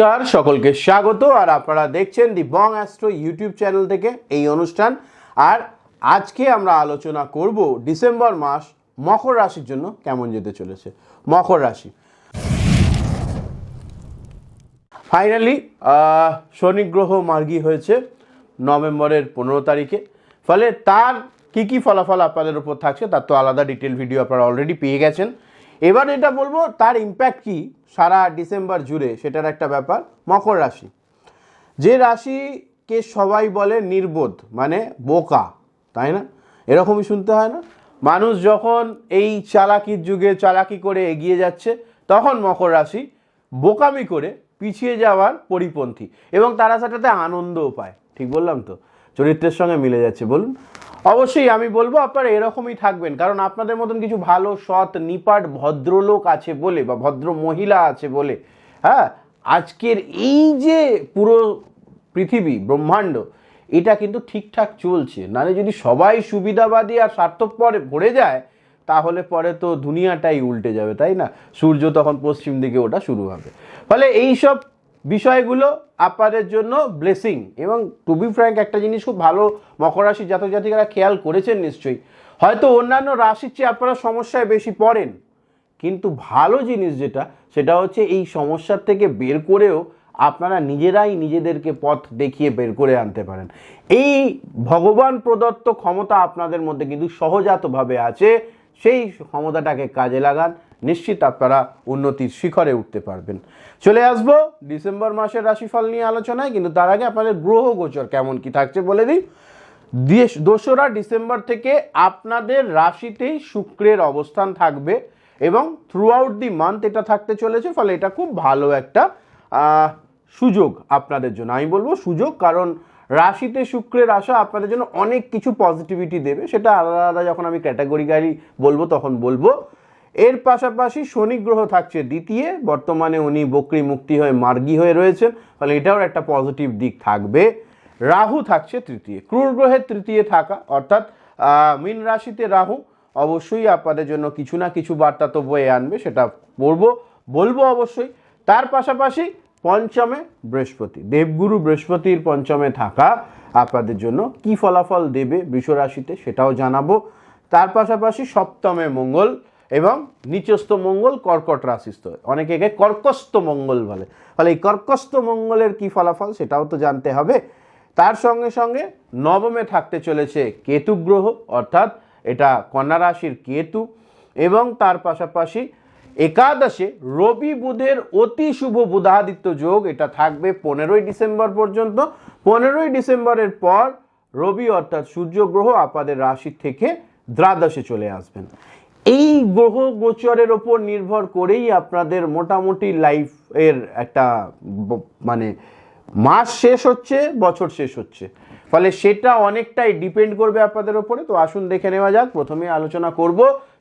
নমস্কার, সকলকে স্বাগত, আর আপনারা দেখছেন the Bong Astro YouTube channel থেকে এই অনুষ্ঠান। আর আজকে আমরা আলোচনা করব ডিসেম্বর মাস মকর রাশির জন্য কেমন যেতে চলেছে। মকর রাশি। ফাইনালি শনি গ্রহ মার্গী হয়েছে নভেম্বরের পনেরো তারিখে। ফলে তার কি কি ফলাফল আপনাদের উপর থাকছে তার তো আলাদা ডিটেল ভিডিও আপনারা অলরেডি পেয়ে গেছেন। এবার এটা বলব, তার ইম্প্যাক্ট কি সারা ডিসেম্বর জুড়ে, সেটার একটা ব্যাপার, মকর রাশি। যে রাশিকে সবাই বলে নির্বোধ মানে বোকা, তাই না? এরকমই শুনতে হয় না? মানুষ যখন এই চালাকির যুগে চালাকি করে এগিয়ে যাচ্ছে, তখন মকর রাশি বোকামি করে পিছিয়ে যাওয়ার পরিপন্থী এবং তারা সেটাতে আনন্দও পায়। ঠিক বললাম তো? চরিত্রের সঙ্গে মিলে যাচ্ছে, বলুন। অবশ্যই আমি বলব আপনারা এরকমই থাকবেন, কারণ আপনাদের মতন কিছু ভালো, সৎ, নিপাট, ভদ্রলোক আছে বলে বা ভদ্র মহিলা আছে বলে হ্যাঁ? আজকের এই যে পুরো পৃথিবী, ব্রহ্মাণ্ড, এটা কিন্তু ঠিকঠাক চলছে। নাহলে যদি সবাই সুবিধাবাদী আর স্বার্থপরে ভরে যায়, তাহলে পরে তো দুনিয়াটাই উল্টে যাবে, তাই না? সূর্য তখন পশ্চিম দিকে ওটা শুরু হবে। ফলে এইসব বিষয়গুলো আপনাদের জন্য ব্লেসিং এবং টু বি ফ্র্যাঙ্ক একটা জিনিস খুব ভালো মকর রাশির জাতক জাতিকারা খেয়াল করেছেন নিশ্চয়ই। হয়তো অন্যান্য রাশির চেয়ে আপনারা সমস্যায় বেশি পড়েন, কিন্তু ভালো জিনিস যেটা, সেটা হচ্ছে এই সমস্যার থেকে বের করেও আপনারা নিজেরাই নিজেদেরকে পথ দেখিয়ে বের করে আনতে পারেন। এই ভগবান প্রদত্ত ক্ষমতা আপনাদের মধ্যে কিন্তু সহজাতভাবে আছে সেই ক্ষমতাটাকে কাজে লাগান। নিশ্চিত আপনারা উন্নতির শিখরে উঠতে পারবেন। চলে আসব ডিসেম্বর মাসের রাশিফল নিয়ে আলোচনায়, কিন্তু তার আগে আপনাদের গ্রহ গোচর কেমন কি থাকছে বলে দিই। দোসরা ডিসেম্বর থেকে আপনাদের রাশিতেই শুক্রের অবস্থান থাকবে এবং থ্রু আউট দি মান্থ এটা থাকতে চলেছে, ফলে এটা খুব ভালো একটা সুযোগ আপনাদের জন্য। আমি বলব সুযোগ কারণ রাশিতে শুক্রের আসা আপনাদের জন্য অনেক কিছু পজিটিভিটি দেবে। সেটা আলাদা আলাদা যখন আমি ক্যাটাগরিক্যালি বলব, তখন বলব। এর পাশাপাশি শনি গ্রহ থাকছে দ্বিতীয়। বর্তমানে উনি বকরি মুক্তি হয়ে মার্গী হয়ে রয়েছেন। ফলে এটাও একটা পজিটিভ দিক থাকবে। রাহু থাকছে তৃতীয়। ক্রুর গ্রহের তৃতীয় থাকা, অর্থাৎ মীন রাশিতে রাহু, অবশ্যই আপনাদের জন্য কিছু না কিছু বার্তা তো বয়ে আনবে, সেটা পড়ব বলব অবশ্যই। তার পাশাপাশি পঞ্চমে বৃহস্পতি। দেবগুরু বৃহস্পতির পঞ্চমে থাকা আপনাদের জন্য কি ফলাফল দেবে বৃষ রাশিতে সেটাও জানাব। তার পাশাপাশি সপ্তমে মঙ্গল এবং নিচস্থ মঙ্গল কর্কট রাশিস্থ। অনেকে একে কর্কস্থ মঙ্গল বলে। ফলে এই কর্কস্থ মঙ্গলের কি ফলাফল সেটাও তো জানতে হবে। তার সঙ্গে সঙ্গে নবমে থাকতে চলেছে কেতু গ্রহ, অর্থাৎ এটা কন্যা রাশির কেতু এবং তার পাশাপাশি একাদশে রবি বুধের অতি শুভ বুধাদিত্য যোগ, এটা থাকবে পনেরোই ডিসেম্বর পর্যন্ত। পনেরোই ডিসেম্বরের পর রবি অর্থাৎ সূর্য গ্রহ আপনাদের রাশি থেকে দ্বাদশে চলে আসবেন। এই গ্রহ গোচরের ওপর নির্ভর করেই আপনাদের মোটামুটি লাইফ এর একটা মানে মাস শেষ হচ্ছে, বছর শেষ হচ্ছে। ফলে সেটা অনেকটাই ডিপেন্ড করবে আপনাদের ওপরে। তো আসুন দেখে নেওয়া যাক। প্রথমে আলোচনা করব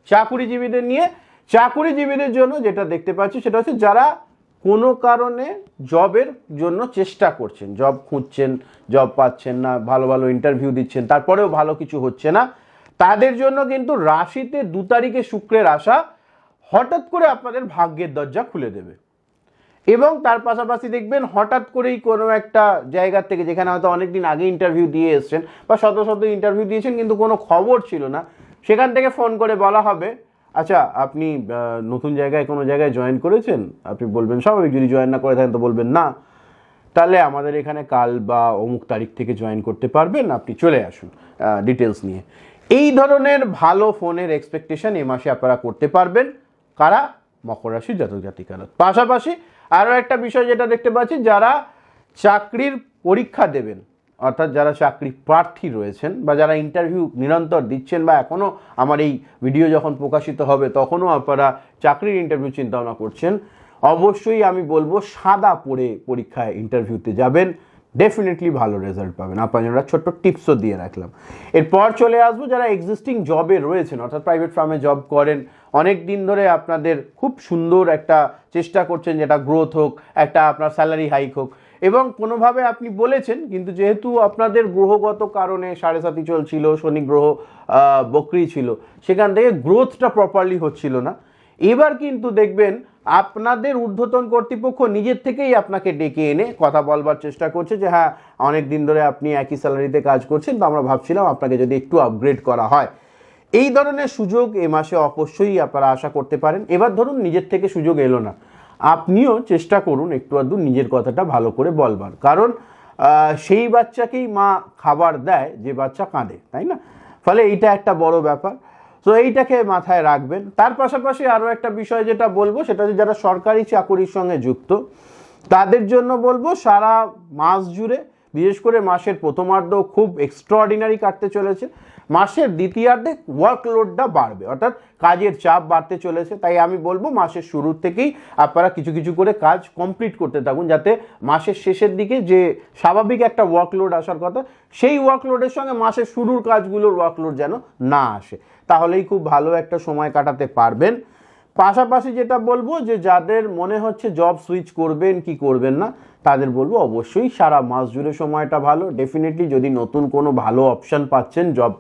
চাকুরিজীবীদের নিয়ে। চাকুরিজীবীদের জন্য যেটা দেখতে পাচ্ছি সেটা হচ্ছে যারা কোনো কারণে জবের জন্য চেষ্টা করছেন, জব খুঁজছেন, জব পাচ্ছেন না, ভালো ভালো ইন্টারভিউ দিচ্ছেন, তারপরেও ভালো কিছু হচ্ছে না, তাদের জন্য কিন্তু রাশিতে দু তারিখে শুক্রের আসা হঠাৎ করে আপনাদের ভাগ্যের দরজা খুলে দেবে। এবং তার পাশাপাশি দেখবেন হঠাৎ করেই কোনো একটা জায়গা থেকে যেখানে হয়তো অনেকদিন আগে ইন্টারভিউ দিয়ে এসছেন বা শত শত ইন্টারভিউ দিয়েছেন কিন্তু কোনো খবর ছিল না, সেখান থেকে ফোন করে বলা হবে আচ্ছা আপনি নতুন জায়গায় কোনো জায়গায় জয়েন করেছেন? আপনি বলবেন স্বাভাবিক, যদি জয়েন না করে থাকেন তো বলবেন না। তাহলে আমাদের এখানে কাল বা অমুক তারিখ থেকে জয়েন করতে পারবেন। আপনি চলে আসুন ডিটেলস নিয়ে। এই ধরনের ভালো ফোনের এক্সপেকটেশন এ মাসে আপনারা করতে পারবেন। কারা? মকর রাশির জাতক জাতিকারা। পাশাপাশি আরও একটা বিষয় যেটা দেখতে পাচ্ছি, যারা চাকরির পরীক্ষা দেবেন অর্থাৎ যারা চাকরি প্রার্থী রয়েছেন বা যারা ইন্টারভিউ নিরন্তর দিচ্ছেন বা এখনও আমার এই ভিডিও যখন প্রকাশিত হবে, তখনও আপনারা চাকরির ইন্টারভিউ চিন্তাভাবনা করছেন। অবশ্যই আমি বলব, সাদা পরে পরীক্ষায় ইন্টারভিউতে যাবেন। ডেফিনেটলি ভালো রেজাল্ট পাবেন। আপনার ছোট্ট টিপসও দিয়ে রাখলাম। এরপর চলে আসব, যারা এক্সিস্টিং জবে রয়েছেন, অর্থাৎ প্রাইভেট ফার্মে জব করেন, অনেক দিন ধরে আপনাদের খুব সুন্দর একটা চেষ্টা করছেন, যেটা গ্রোথ হোক, একটা আপনার স্যালারি হাইক হোক। এবং কোনোভাবে আপনি বলেছেন, কিন্তু যেহেতু আপনাদের গ্রহগত কারণে সাড়ে সাতি চলছিল, শনি গ্রহ বকরি ছিল, সেখান থেকে গ্রোথটা প্রপারলি হচ্ছিল না। এবার কিন্তু দেখবেন, আপনাদের ঊর্ধ্বতন কর্তৃপক্ষ নিজের থেকেই আপনাকে ডেকে এনে কথা বলবার চেষ্টা করছে যে হ্যাঁ অনেক দিন ধরে আপনি একই স্যালারিতে কাজ করছেন, তো আমরা ভাবছিলাম আপনাকে যদি একটু আপগ্রেড করা হয়। এই ধরনের সুযোগ এ মাসে অবশ্যই আপনারা আশা করতে পারেন। এবার ধরুন, নিজের থেকে সুযোগ এলো না। আপনিও চেষ্টা করুন একটু আধটু নিজের কথাটা ভালো করে বলবার। কারণ সেই বাচ্চাকেই মা খাবার দেয়, যে বাচ্চা কাঁদে, তাই না? ফলে এইটা একটা বড় ব্যাপার। তো এইটাকে মাথায় রাখবেন। তার পাশাপাশি আরও একটা বিষয় যেটা বলব, সেটা যারা সরকারি চাকুরির সঙ্গে যুক্ত, তাদের জন্য বলব, সারা মাস জুড়ে বিশেষ করে মাসের প্রথমার্ধ খুব এক্সট্রাঅর্ডিনারি কাটতে চলেছে। মাসের দ্বিতীয়ার্ধে ওয়ার্কলোডটা বাড়বে, অর্থাৎ কাজের চাপ বাড়তে চলেছে। তাই আমি বলব মাসের শুরুর থেকেই আপনারা কিছু কিছু করে কাজ কমপ্লিট করতে থাকুন, যাতে মাসের শেষের দিকে যে স্বাভাবিক একটা ওয়ার্কলোড আসার কথা, সেই ওয়ার্কলোডের সঙ্গে মাসের শুরুর কাজগুলোর ওয়ার্কলোড যেন না আসে। তাহলেই খুব ভালো একটা সময় কাটাতে পারবেন। পাশাপাশি যেটা বলব যে যাদের মনে হচ্ছে জব সুইচ করবেন, কি করবেন না, তাদের বলব অবশ্যই সারা মাস জুড়ে সময়টা ভালো। ডেফিনেটলি যদি নতুন কোনো ভালো অপশান পাচ্ছেন জব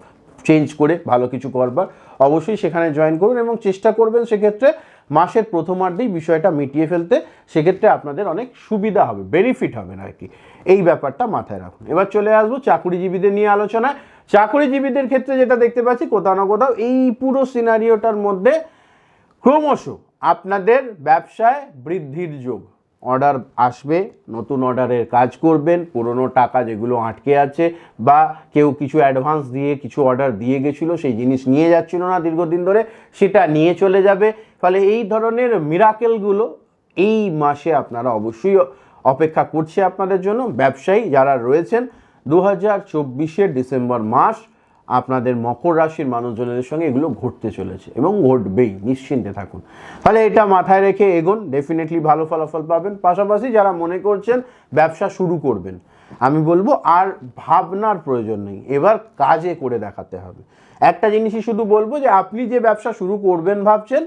চেঞ্জ করে ভালো কিছু করবার, অবশ্যই সেখানে জয়েন করুন এবং চেষ্টা করবেন সেক্ষেত্রে মাসের প্রথমার্ধেই বিষয়টা মিটিয়ে ফেলতে। সেক্ষেত্রে আপনাদের অনেক সুবিধা হবে বেনিফিট হবে আর কি। এই ব্যাপারটা মাথায় রাখুন। এবার চলে আসব চাকুরিজীবীদের নিয়ে আলোচনায়। চাকুরিজীবীদের ক্ষেত্রে যেটা দেখতে পাচ্ছি কোথাও না কোথাও এই পুরো সিনারিওটার মধ্যে ক্রমশ আপনাদের ব্যবসায় বৃদ্ধির যোগ। অর্ডার আসবে, নতুন অর্ডারের কাজ করবেন, পুরনো টাকা যেগুলো আটকে আছে বা কেউ কিছু অ্যাডভান্স দিয়ে কিছু অর্ডার দিয়ে গেছিল, সেই জিনিস নিয়ে যাচ্ছিল না দীর্ঘদিন ধরে, সেটা নিয়ে চলে যাবে। ফলে এই ধরনের মিরাকেলগুলো এই মাসে আপনারা অবশ্যই অপেক্ষা করছে আপনাদের জন্য। ব্যবসায়ী যারা রয়েছেন দু হাজার ডিসেম্বর মাস আপনাদের মকর রাশির মানুষজনের সঙ্গে এগুলো ঘটতে চলেছে এবং ঘটবেই, নিশ্চিন্তে থাকুন। তাহলে এটা মাথায় রেখে এগোন ডেফিনেটলি ভালো ফলাফল পাবেন। পাশাপাশি যারা মনে করছেন ব্যবসা শুরু করবেন, আমি বলব আর ভাবনার প্রয়োজন নেই, এবার কাজে করে দেখাতে হবে। একটা জিনিসই শুধু বলব যে, আপনি যে ব্যবসা শুরু করবেন ভাবছেন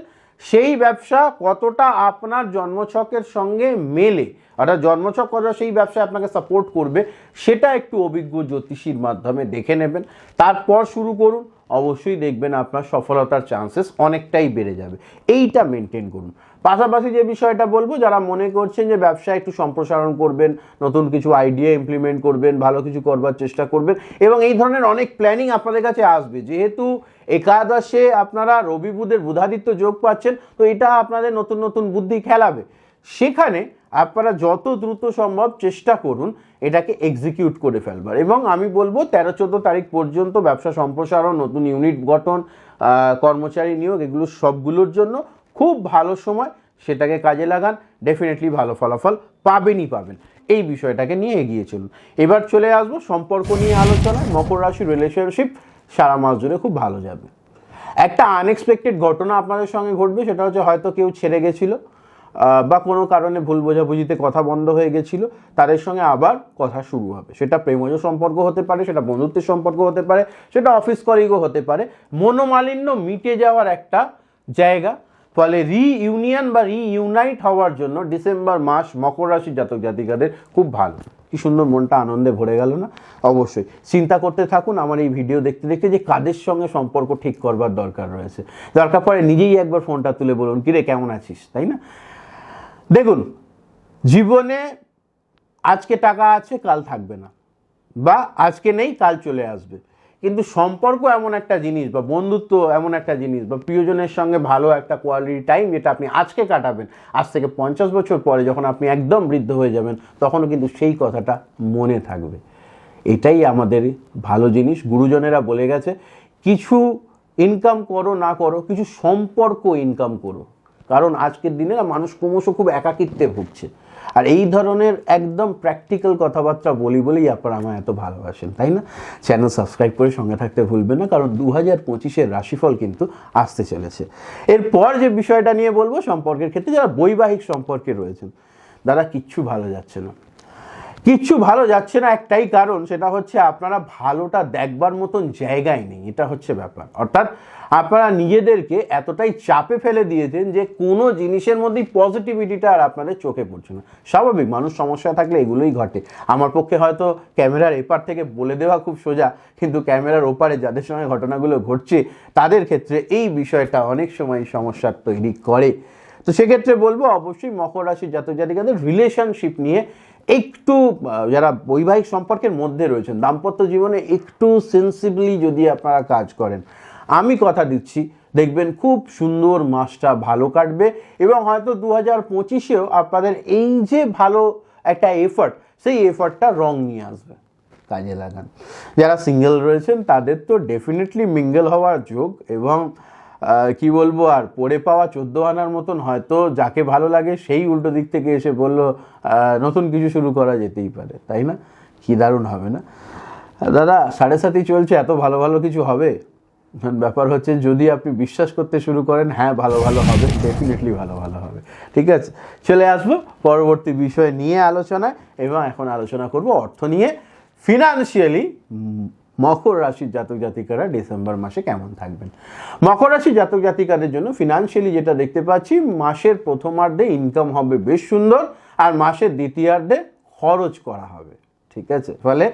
সেই ব্যবসা কতটা আপনার জন্মছকের সঙ্গে মেলে? অর্থাৎ জন্মছক কতটা সেই ব্যবসায় আপনাকে সাপোর্ট করবে, সেটা একটু অভিজ্ঞ জ্যোতিষীর মাধ্যমে দেখে নেবেন। তারপর শুরু করুন। অবশ্যই দেখবেন আপনার সফলতার চান্সেস অনেকটাই বেড়ে যাবে। এইটা মেনটেন করুন। পাশাপাশি যে বিষয়টা বলব, যারা মনে করছেন যে ব্যবসা একটু সম্প্রসারণ করবেন, নতুন কিছু আইডিয়া ইমপ্লিমেন্ট করবেন, ভালো কিছু করবার চেষ্টা করবেন, এবং এই ধরনের অনেক প্ল্যানিং আপনাদের কাছে আসবে। যেহেতু একাদশে আপনারা রবি বুধের বুধাদিত্য যোগ পাচ্ছেন, তো এটা আপনাদের নতুন নতুন বুদ্ধি খেলাবে। সেখানে আপনারা যত দ্রুত সম্ভব চেষ্টা করুন এটাকে এক্সিকিউট করে ফেলবার। এবং আমি বলব, তেরো চোদ্দ তারিখ পর্যন্ত ব্যবসা সম্প্রসারণ, নতুন ইউনিট গঠন কর্মচারী নিয়োগ, এগুলো সবগুলোর জন্য খুব ভালো সময় সেটাকে কাজে লাগান ডেফিনেটলি ভালো ফলাফল পাবেনই পাবেন। এই বিষয়টাকে নিয়ে এগিয়ে চলুন। এবার চলে আসব সম্পর্ক নিয়ে আলোচনা মকর রাশির রিলেশনশিপ সারা মাস জুড়ে খুব ভালো যাবে। একটা আনএক্সপেক্টেড ঘটনা আপনাদের সঙ্গে ঘটবে, সেটা হচ্ছে হয়তো কেউ ছেড়ে গেছিল বা কোনো কারণে ভুল বোঝাবুঝিতে কথা বন্ধ হয়ে গেছিল, তাদের সঙ্গে আবার কথা শুরু হবে। সেটা প্রেমজ সম্পর্ক হতে পারে, সেটা বন্ধুত্বের সম্পর্ক হতে পারে, সেটা অফিস কলিগও হতে পারে। মনোমালিন্য মিটে যাওয়ার একটা জায়গা ফলে রিইউনিয়ন বা রিইউনাইট হওয়ার জন্য ডিসেম্বর মাস মকর রাশির জাতক জাতিকাদের খুব ভালো। কি সুন্দর মনটা আনন্দে ভরে গেল না? অবশ্যই। চিন্তা করতে থাকুন, আমার এই ভিডিও দেখতে দেখতে যে কাদের সঙ্গে সম্পর্ক ঠিক করবার দরকার রয়েছে। দরকার পরে নিজেই একবার ফোনটা তুলে বলুন, কিরে, কেমন আছিস? তাই না? দেখুন, জীবনে আজকে টাকা আছে, কাল থাকবে না। বা আজকে নেই, কাল চলে আসবে। কিন্তু সম্পর্ক এমন একটা জিনিস বা বন্ধুত্ব এমন একটা জিনিস বা প্রিয়জনের সঙ্গে ভালো একটা কোয়ালিটি টাইম যেটা আপনি আজকে কাটাবেন, আজ থেকে পঞ্চাশ বছর পরে যখন আপনি একদম বৃদ্ধ হয়ে যাবেন, তখনও কিন্তু সেই কথাটা মনে থাকবে। এটাই আমাদের ভালো জিনিস। গুরুজনেরা বলে গেছে, কিছু ইনকাম করো, না করো, কিছু সম্পর্ক ইনকাম করো। কারণ আজকের দিনে মানুষ ক্রমশ খুব একাকিত্বে ভুগছে। আর এই ধরনের একদম প্র্যাকটিক্যাল কথাবার্তা বলি বলেই আপনারা আমায় এত ভালোবাসেন, তাই না? চ্যানেল সাবস্ক্রাইব করে সঙ্গে থাকতে ভুলবেন না, কারণ দু হাজার পঁচিশের রাশিফল কিন্তু আসতে চলেছে। এরপর যে বিষয়টা নিয়ে বলব, সম্পর্কের ক্ষেত্রে যারা বৈবাহিক সম্পর্কে রয়েছেন দাদা কিচ্ছু ভালো যাচ্ছে না। কিচ্ছু ভালো যাচ্ছে না, একটাই কারণ সেটা হচ্ছে আপনারা ভালোটা দেখবার মতন জায়গায় নেই, এটা হচ্ছে ব্যাপার। অর্থাৎ আপনারা নিজেদেরকে এতটাই চাপে ফেলে দিয়েছেন যে কোনো জিনিসের মধ্যেই পজিটিভিটিটা আর আপনাদের চোখে পড়ছে না। স্বাভাবিক, মানুষ সমস্যা থাকলে এগুলোই ঘটে। আমার পক্ষে হয়তো ক্যামেরার এপার থেকে বলে দেওয়া খুব সোজা, কিন্তু ক্যামেরার ওপারে যাদের সঙ্গে ঘটনাগুলো ঘটছে, তাদের ক্ষেত্রে এই বিষয়টা অনেক সময় সমস্যার তৈরি করে। তো সেক্ষেত্রে বলব, অবশ্যই মকর রাশির জাতক জাতিকাদের রিলেশনশিপ নিয়ে একটু যারা বৈবাহিক সম্পর্কের মধ্যে রয়েছেন, দাম্পত্য জীবনে একটু সেন্সিবলি যদি আপনারা কাজ করেন, আমি কথা দিচ্ছি, দেখবেন খুব সুন্দর মাসটা ভালো কাটবে এবং হয়তো দু হাজার পঁচিশেও আপনাদের এই যে ভালো একটা এফর্ট সেই এফর্টটা রং নিয়ে আসবে। কাজে লাগান। যারা সিঙ্গেল রয়েছেন, তাদের তো ডেফিনেটলি মিঙ্গেল হওয়ার যোগ এবং কি বলব, আর পড়ে পাওয়া চোদ্দ আনার মতন হয়তো যাকে ভালো লাগে সেই উল্টো দিক থেকে এসে বলল নতুন কিছু শুরু করা যেতেই পারে, তাই না? কি দারুণ হবে না? দাদা, সাড়ে সাতই চলছে, এত ভালো ভালো কিছু হবে? ব্যাপার হচ্ছে যদি আপনি বিশ্বাস করতে শুরু করেন হ্যাঁ ভালো ভালো হবে ডেফিনেটলি ভালো ভালো হবে। ঠিক আছে, চলে আসব পরবর্তী বিষয় নিয়ে আলোচনায়, এবং এখন আলোচনা করব অর্থ নিয়ে। ফিনান্সিয়ালি মকর রাশির জাতক জাতিকারা ডিসেম্বর মাসে কেমন থাকবেন? মকর রাশির জাতক জাতিকাদের জন্য ফিনান্সিয়ালি যেটা দেখতে পাচ্ছি, মাসের প্রথমার্ধে ইনকাম হবে বেশ সুন্দর আর মাসের দ্বিতীয়ার্ধে খরচ করা হবে, ঠিক আছে? ফলে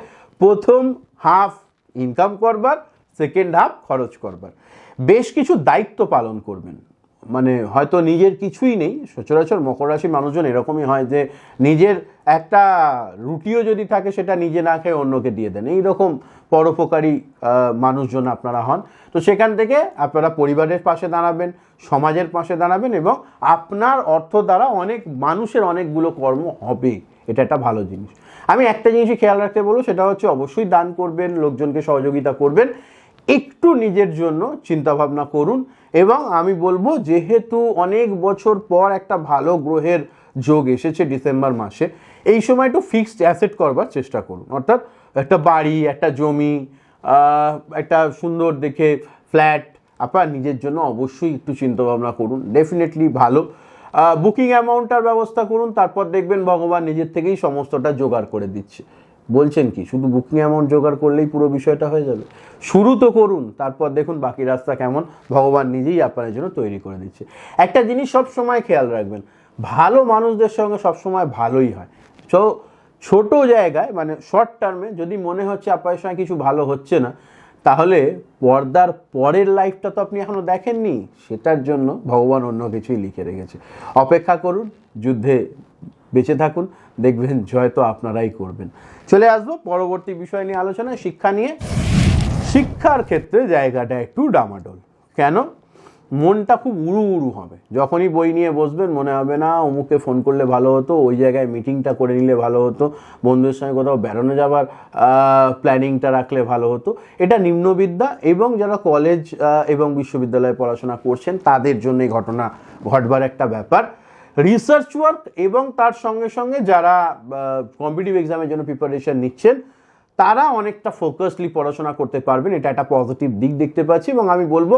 প্রথম হাফ ইনকাম করবার সেকেন্ড হাফ খরচ করবার। বেশ কিছু দায়িত্ব পালন করবেন। মানে হয়তো নিজের কিছুই নেই, সচরাচর মকর রাশির মানুষজন এরকমই হয় যে নিজের একটা রুটিও যদি থাকে সেটা নিজে না খেয়ে অন্যকে দিয়ে দেন। এইরকম পরোপকারী মানুষজন আপনারা হন। তো সেখান থেকে আপনারা পরিবারের পাশে দাঁড়াবেন, সমাজের পাশে দাঁড়াবেন এবং আপনার অর্থ দ্বারা অনেক মানুষের অনেকগুলো কর্ম হবে। এটা একটা ভালো জিনিস। আমি একটা জিনিসই খেয়াল রাখতে বলব, সেটা হচ্ছে অবশ্যই দান করবেন, লোকজনকে সহযোগিতা করবেন। একটু নিজের জন্য চিন্তাভাবনা করুন এবং আমি বলব যেহেতু অনেক বছর পর একটা ভালো গ্রহের যোগ এসেছে ডিসেম্বর মাসে, এই সময় একটু ফিক্সড অ্যাসেট করবার চেষ্টা করুন। অর্থাৎ একটা বাড়ি, একটা জমি একটা সুন্দর দেখে ফ্ল্যাট আপনার নিজের জন্য অবশ্যই একটু চিন্তা ভাবনা করুন। ডেফিনেটলি ভালো। বুকিং অ্যামাউন্টটার ব্যবস্থা করুন, তারপর দেখবেন ভগবান নিজের থেকেই সমস্তটা জোগাড় করে দিচ্ছে। বলছেন কি? শুধু বুকিং অ্যামাউন্ট জোগাড় করলেই পুরো বিষয়টা হয়ে যাবে। শুরু তো করুন, তারপর দেখুন বাকি রাস্তা কেমন। ভগবান নিজেই আপনার জন্য তৈরি করে দিচ্ছে। একটা জিনিস সব সময় খেয়াল রাখবেন, ভালো মানুষদের সঙ্গে সব সময় ভালোই হয়। তো ছোট জায়গায় মানে শর্ট টার্মে যদি মনে হচ্ছে আপনার সঙ্গে কিছু ভালো হচ্ছে না, তাহলে পর্দার পরের লাইফটা তো আপনি এখনও দেখেননি। সেটার জন্য ভগবান অন্য কিছুই লিখে রেখেছে। অপেক্ষা করুন, যুদ্ধে বেঁচে থাকুন। দেখবেন, জয় তো আপনারাই করবেন। চলে আসব পরবর্তী বিষয় নিয়ে আলোচনা, শিক্ষা নিয়ে। শিক্ষার ক্ষেত্রে জায়গাটা একটু ডামাডোল। কেন? মনটা খুব উড়ু উড়ু হবে। যখনই বই নিয়ে বসবেন, মনে হবে না অমুকে ফোন করলে ভালো হতো, ওই জায়গায় মিটিংটা করে নিলে ভালো হতো, বন্ধুদের সঙ্গে কোথাও বেড়ানো যাবার প্ল্যানিংটা রাখলে ভালো হতো। এটা নিম্নবিদ্যা এবং যারা কলেজ এবং বিশ্ববিদ্যালয়ে পড়াশোনা করছেন, তাদের জন্য ঘটনা ঘটবার একটা ব্যাপার। রিসার্চ ওয়ার্ক এবং তার সঙ্গে সঙ্গে যারা কম্পিটিভ এক্সামের জন্য প্রিপারেশন নিচ্ছেন, তারা অনেকটা ফোকাসলি পড়াশোনা করতে পারবেন। এটা একটা পজিটিভ দিক দেখতে পাচ্ছি এবং আমি বলব,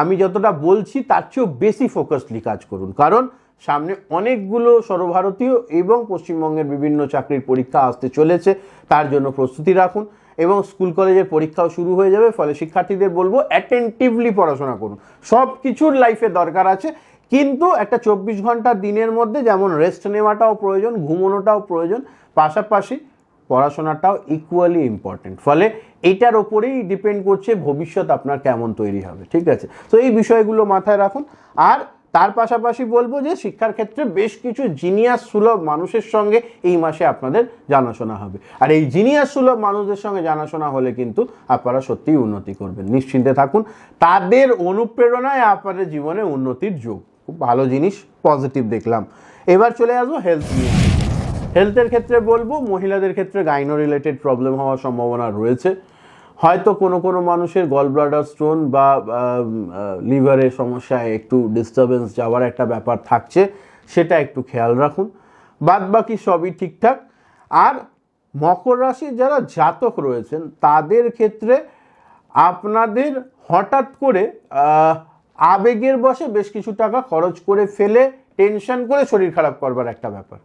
আমি যতটা বলছি তার চেয়েও বেশি ফোকাসলি কাজ করুন। কারণ সামনে অনেকগুলো সর্বভারতীয় এবং পশ্চিমবঙ্গের বিভিন্ন চাকরির পরীক্ষা আসতে চলেছে, তার জন্য প্রস্তুতি রাখুন এবং স্কুল কলেজের পরীক্ষাও শুরু হয়ে যাবে, ফলে শিক্ষার্থীদের বলব অ্যাটেন্টিভলি পড়াশোনা করুন। সব কিছুর লাইফে দরকার আছে কিন্তু একটা চব্বিশ ঘণ্টা দিনের মধ্যে যেমন রেস্ট নেওয়াটাও প্রয়োজন, ঘুমোনোটাও প্রয়োজন, পাশাপাশি পড়াশোনাটাও ইকুয়ালি ইম্পর্টেন্ট ফলে এটার ওপরেই ডিপেন্ড করছে ভবিষ্যৎ আপনার কেমন তৈরি হবে, ঠিক আছে? তো এই বিষয়গুলো মাথায় রাখুন। আর তার পাশাপাশি বলব যে শিক্ষার ক্ষেত্রে বেশ কিছু জিনিয়াস সুলভ মানুষের সঙ্গে এই মাসে আপনাদের জানাশোনা হবে। আর এই জিনিয়াস সুলভ মানুষদের সঙ্গে জানাশোনা হলে কিন্তু আপনারা সত্যিই উন্নতি করবেন। নিশ্চিন্তে থাকুন। তাদের অনুপ্রেরণায় আপনাদের জীবনে উন্নতির যোগ। খুব ভালো জিনিস পজিটিভ দেখলাম। এবার চলে আসব হেলথ নিয়ে। হেলথের ক্ষেত্রে বলব, মহিলাদের ক্ষেত্রে গাইনো রিলেটেড প্রবলেম হওয়ার সম্ভাবনা রয়েছে। হয়তো কোনো কোনো মানুষের গল ব্লাডার স্টোন বা লিভারের সমস্যায় একটু ডিস্টারবেন্স যাওয়ার একটা ব্যাপার থাকছে, সেটা একটু খেয়াল রাখুন। বাদ বাকি সবই ঠিকঠাক। আর মকর রাশির যারা জাতক রয়েছেন, তাদের ক্ষেত্রে আপনাদের হঠাৎ করে আবেগের বশে বেশ কিছু টাকা খরচ করে ফেলে টেনশন করে শরীর খারাপ করবার একটা ব্যাপার।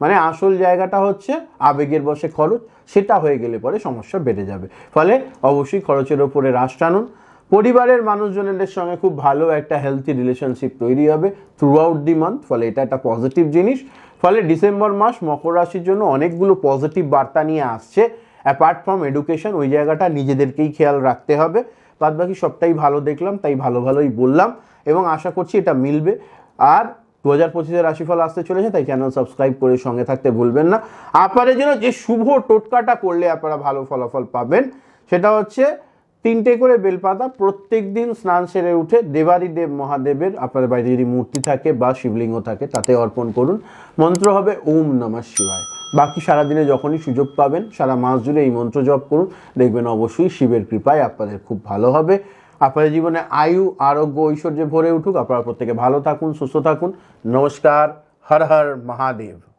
মানে আসল জায়গাটা হচ্ছে আবেগের বসে খরচ, সেটা হয়ে গেলে পরে সমস্যা বেড়ে যাবে। ফলে অবশ্যই খরচের ওপরে হ্রাস টানুন। পরিবারের মানুষজনদের সঙ্গে খুব ভালো একটা হেলথি রিলেশনশিপ তৈরি হবে থ্রু আউট দি মান্থ ফলে এটা একটা পজিটিভ জিনিস। ফলে ডিসেম্বর মাস মকর রাশির জন্য অনেকগুলো পজিটিভ বার্তা নিয়ে আসছে। অ্যাপার্ট ফ্রম এডুকেশন ওই জায়গাটা নিজেদেরকেই খেয়াল রাখতে হবে। বাদ বাকি সবটাই ভালো দেখলাম, তাই ভালো ভালোই বললাম এবং আশা করছি এটা মিলবে। আর দু হাজার পঁচিশের রাশিফল আসতে চলেছে, তাই চ্যানেল সাবস্ক্রাইব করে সঙ্গে থাকতে ভুলবেন না। আপনাদের জন্য যে শুভ টোটকাটা করলে আপনারা ভালো ফলাফল পাবেন, সেটা হচ্ছে তিনটে করে বেলপাতা প্রত্যেক দিন স্নান সেরে উঠে দেবারি দেব মহাদেবের আপনার বাড়িতে যদি মূর্তি থাকে বা শিবলিঙ্গ থাকে, তাতে অর্পণ করুন। মন্ত্র হবে ওম নমঃ শিবায়। বাকি সারাদিনে যখনই সুযোগ পাবেন, সারা মাস জুড়ে এই মন্ত্র জপ করুন। দেখবেন অবশ্যই শিবের কৃপায় আপনাদের খুব ভালো হবে। আপনাদের জীবনে আয়ু, আরোগ্য, ঐশ্বর্যে ভরে উঠুক। আপনারা প্রত্যেকে ভালো থাকুন, সুস্থ থাকুন। নমস্কার, হর হর মহাদেব।